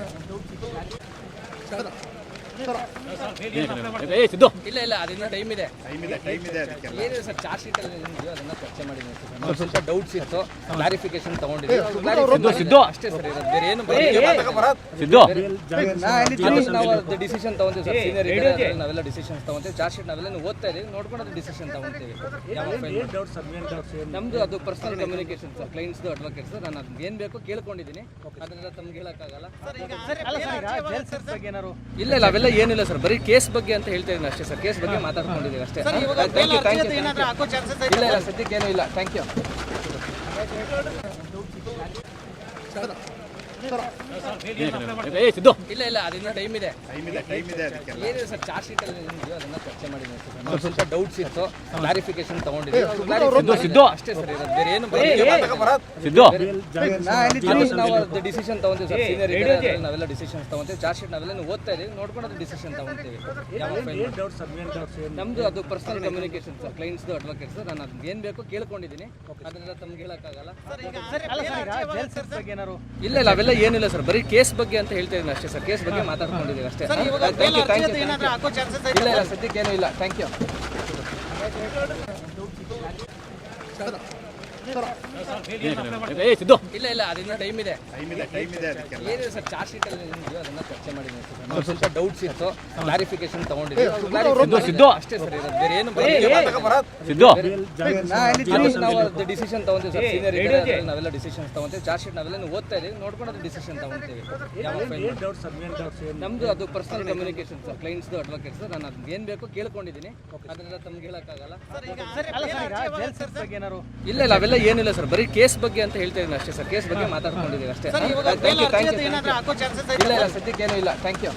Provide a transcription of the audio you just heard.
ಏ ಸಿದ್ದು ಇಲ್ಲ ಇಲ್ಲ ಅದಿನ್ನ ಟೈಮ್ ಇದೆ ಏನಿದೆ ಸರ್ ಚಾರ್ಜ್ ಶೀಟ್ ಅಲ್ಲಿ ಏನಿದೆಯೋ ಅದನ್ನ ಚರ್ಚೆ ಮಾಡಿದ್ದೀನಿ ಸರ್ ಒಂದು ಸ್ವಲ್ಪ ಡೌಟ್ಸ್ ಇತ್ತು ಕ್ಲಾರಿಫಿಕೇಶನ್ ತಗೊಂಡಿದ್ದೀವಿ ಸಿದ್ದು. ಅಷ್ಟೇ ಸರ್ ಇರೋದು ಬೇರೆ ಏನು ಬರೋದಿಲ್ಲ. ಸಿದ್ದು ಅಲ್ಲಿ ನಾವು ಅದು ಡಿಸಿಷನ್ ತಗೊಂತೀವಿ ಸರ್ ಸೀನಿಯರ್ ಇದ್ದಾರೆ ನಾವೆಲ್ಲ ಡಿಸಿಷನ್ ತಗೊಂತೀವಿ ಚಾರ್ಜ್ ಶೀಟ್ ನಾವೆಲ್ಲ ನೀವು ಓದ್ತಾ ಇದೀವಿ ನೋಡ್ಕೊಂಡು ಅದು ಡಿಸಿಷನ್ ತಗೊಂತೀವಿ ನಮ್ದು ಅದು personal communication sir clients advocate sir ನಾನು ಅದನ್ನ ಏನ್ ಬೇಕೋ ಕೇಳ್ಕೊಂಡಿದ್ದೀನಿ ಅದನ್ನೆಲ್ಲ ತಮ್ಗೆ ಹೇಳಕ್ಕಾಗಲ್ಲ ಇಲ್ಲ ಇಲ್ಲ ಅವೆಲ್ಲ ಏನಿಲ್ಲ ಸರ್. ಬರೀ ಕೇಸ್ ಬಗ್ಗೆ ಅಂತ ಹೇಳ್ತಾ ಇದ್ದೀನಿ ಅಷ್ಟೇ ಸರ್. ಕೇಸ್ ಬಗ್ಗೆ ಮಾತಾಡ್ಕೊಂಡಿದ್ದೀವಿ ಅಷ್ಟೇ. ಇಲ್ಲ ಇಲ್ಲ ಸದ್ಯಕ್ಕೆ ಏನೂ ಇಲ್ಲ. ಥ್ಯಾಂಕ್ ಯು ಇಲ್ಲ ಇಲ್ಲ ಅದಿನ್ನ ಟೈಮ್ ಇದೆ ಟೈಮ್ ಇದೆ ಏನಿದೆ ಸರ್ ಚಾರ್ಜ್ ಶೀಟ್ ಅಲ್ಲಿ ಅದನ್ನ ಚರ್ಚೆ ಮಾಡಿದ್ದೀನಿ ಸರ್ ಸ್ವಲ್ಪ ಡೌಟ್ಸ್ ಇತ್ತು ಕ್ಲಾರಿಫಿಕೇಶನ್ ತಗೊಂಡಿದ್ದೀವಿ ಸಿದ್ದು. ಅಷ್ಟೇ ಸರ್ ಬೇರೆ ಏನು. ಸಿದ್ದು ನಾವು ಡಿಸಿಷನ್ ತಗೊಂತೀವಿ ಸರ್ ಸೀನಿಯರ್ ಇದ್ದಾರೆ ನಾವೆಲ್ಲ ಡಿಸಿಷನ್ಸ್ ತಗೊಂತೀವಿ ಚಾರ್ಜ್ ಶೀಟ್ ನಾವೆಲ್ಲ ನೀವು ಓದ್ತಾ ಇದೀವಿ ನೋಡ್ಕೊಂಡು ಅದು ಡಿಸಿಷನ್ ತಗೊಂತೀವಿ ನಮ್ದು ಅದು personal communication sir clients advocate sir ನಾನು ಏನ್ ಬೇಕೋ ಕೇಳ್ಕೊಂಡಿದ್ದೀನಿ ಅದನ್ನೆಲ್ಲ ತಮ್ಗೆ ಹೇಳಕ್ಕಾಗಲ್ಲ ಇಲ್ಲ ಇಲ್ಲ ಅವೆಲ್ಲ ಏನಿಲ್ಲ ಸರ್. ಬರೀ ಕೇಸ್ ಬಗ್ಗೆ ಅಂತ ಹೇಳ್ತಾ ಇದ್ದೀನಿ ಅಷ್ಟೇ ಸರ್. ಕೇಸ್ ಬಗ್ಗೆ ಮಾತಾಡ್ಕೊಂಡಿದ್ದೀವಿ ಅಷ್ಟೇ. ಇಲ್ಲ ಇಲ್ಲ ಸದ್ಯಕ್ಕೆ ಏನೂ ಇಲ್ಲ. ಥ್ಯಾಂಕ್ ಯು ಇಲ್ಲ ಇಲ್ಲ ಅದಿನ್ನ ಟೈಮ್ ಇದೆ ಏನಿದೆ ಸರ್ ಚಾರ್ಜ್ ಶೀಟ್ ಅಲ್ಲಿ ಏನಿದೆಯೋ ಅದನ್ನ ಚರ್ಚೆ ಮಾಡಿದ್ದೀನಿ ಸರ್ ಸ್ವಲ್ಪ ಡೌಟ್ಸ್ ಇತ್ತು ಕ್ಲಾರಿಫಿಕೇಶನ್ ತಗೊಂಡಿದ್ದೀವಿ ಸಿದ್ದು, ಸಿದ್ದು. ಅಷ್ಟೇ ಸರ್ ಇರೋದು ಬೇರೆ ಏನು ಬರೋದಿಲ್ಲ. ಸಿದ್ದು ಅಲ್ಲಿ ನಾವು ಅದು ಡಿಸಿಷನ್ ತಗೊಂತೀವಿ ಸರ್ ಸೀನಿಯರ್ ಇದ್ದಾರೆ ನಾವೆಲ್ಲ ಡಿಸಿಷನ್ಸ್ ತಗೊಂತೀವಿ ಚಾರ್ಜ್ ಶೀಟ್ ನಾವೆಲ್ಲ ನೀವು ಓದ್ತಾ ಇದೀವಿ ನೋಡ್ಕೊಂಡು ಅದು ಡಿಸಿಷನ್ ತಗೊಂತೀವಿ ನಮ್ದು ಅದು personal communication sir clients advocate sir ನಾನು ಅದನ್ನ ಏನ್ ಬೇಕೋ ಕೇಳ್ಕೊಂಡಿದ್ದೀನಿ ಅದನ್ನೆಲ್ಲ ತಮ್ಗೆ ಹೇಳಕ್ಕಾಗಲ್ಲ ಇಲ್ಲ ಇಲ್ಲ ಅವೆಲ್ಲ ಇಲ್ಲ ಏನಿಲ್ಲ ಸರ್. ಬರೀ ಕೇಸ್ ಬಗ್ಗೆ ಅಂತ ಹೇಳ್ತಾ ಇದ್ದೀನಿ ಅಷ್ಟೇ ಸರ್. ಕೇಸ್ ಬಗ್ಗೆ ಮಾತಾಡ್ಕೊಂಡಿದ್ದೀನಿ ಅಷ್ಟೇ. ಇಲ್ಲ ಇಲ್ಲ ಸದ್ಯಕ್ಕೆ ಏನೂ ಇಲ್ಲ. Thank you